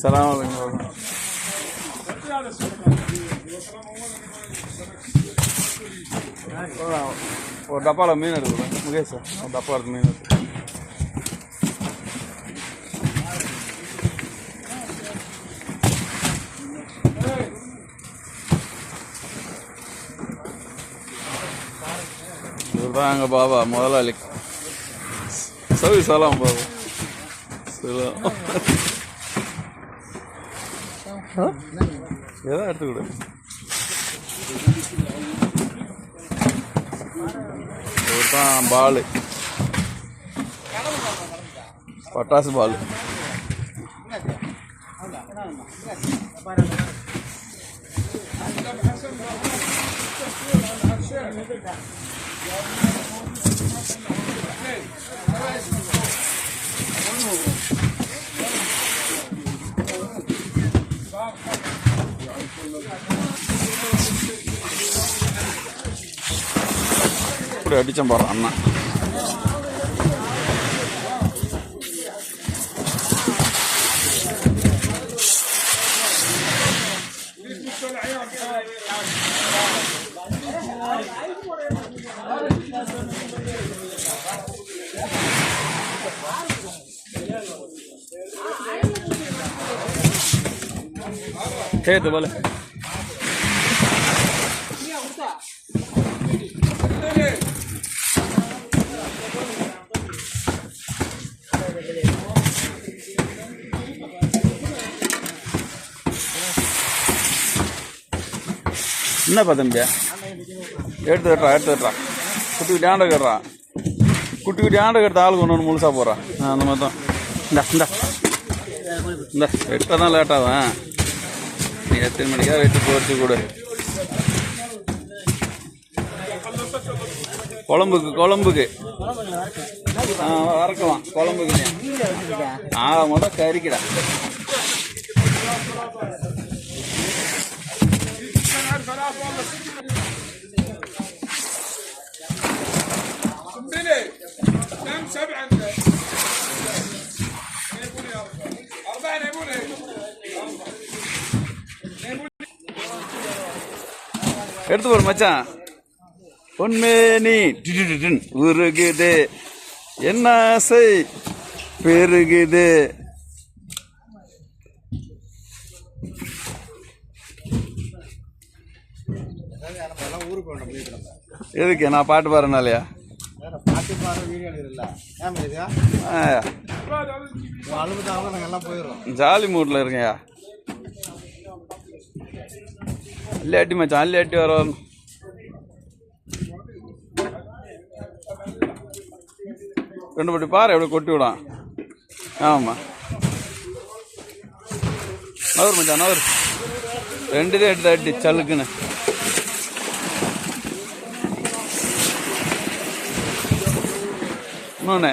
சலாம் அலைக்கும் ஒரு டப்பாவில் மீன் எடுத்துக்கிறேன் முகேஷ் ஒரு டப்பா எடுத்து மீன் எடுத்து இவர் பாபா முதலாளி. சவி சலாம் பாபா. சலாம். ஏதோ எடுத்துக்கிடு இவர் தான் பால். பட்டாசு பால். Buraya bir cam var anla. Ketu போல என்னப்பா தம்பியா எடுத்து வெட்டுறா எடுத்து வெட்டுறா குட்டி குட்டி ஆண்டை கட்டுறா. குட்டி குட்டி ஆண்டை கட்டுற ஆள் கொண்டு ஒன்று முழுசாக போகிறான் அந்த மாதிரி தான். இந்தா இந்தா. இந்த எட்டை தான் நீ எத்தனை மணிக்கா வெட்டி போட்டு கொடு குழம்புக்கு குழம்புக்கு ஆ வறக்கலாம் குழம்புக்கு ஆ முத கறிக்கடா قنبله எடுத்து போற மச்சான். பொன்மே நீ. உருகுது. என்ன ஆசை பெருகுது. ஊருக்கு எதுக்கு? நான் பாட்டு பாடுறனாலயா? பாட்டு பாடுற வீடியோ எடுக்கிறல்ல ஏன் நாங்கள் போயிடுறோம் ஜாலி மூட்ல இருக்கேன்யா. இல்லாட்டி மச்சான் இல்லாட்டி வரும் ரெண்டு பட்டி பாரு எப்படி கொட்டி விடான் ஆமாம் நவர் மச்சான் நவர் ரெண்டு ரேட்டு அடி சலுக்குன்னு. இன்னொன்று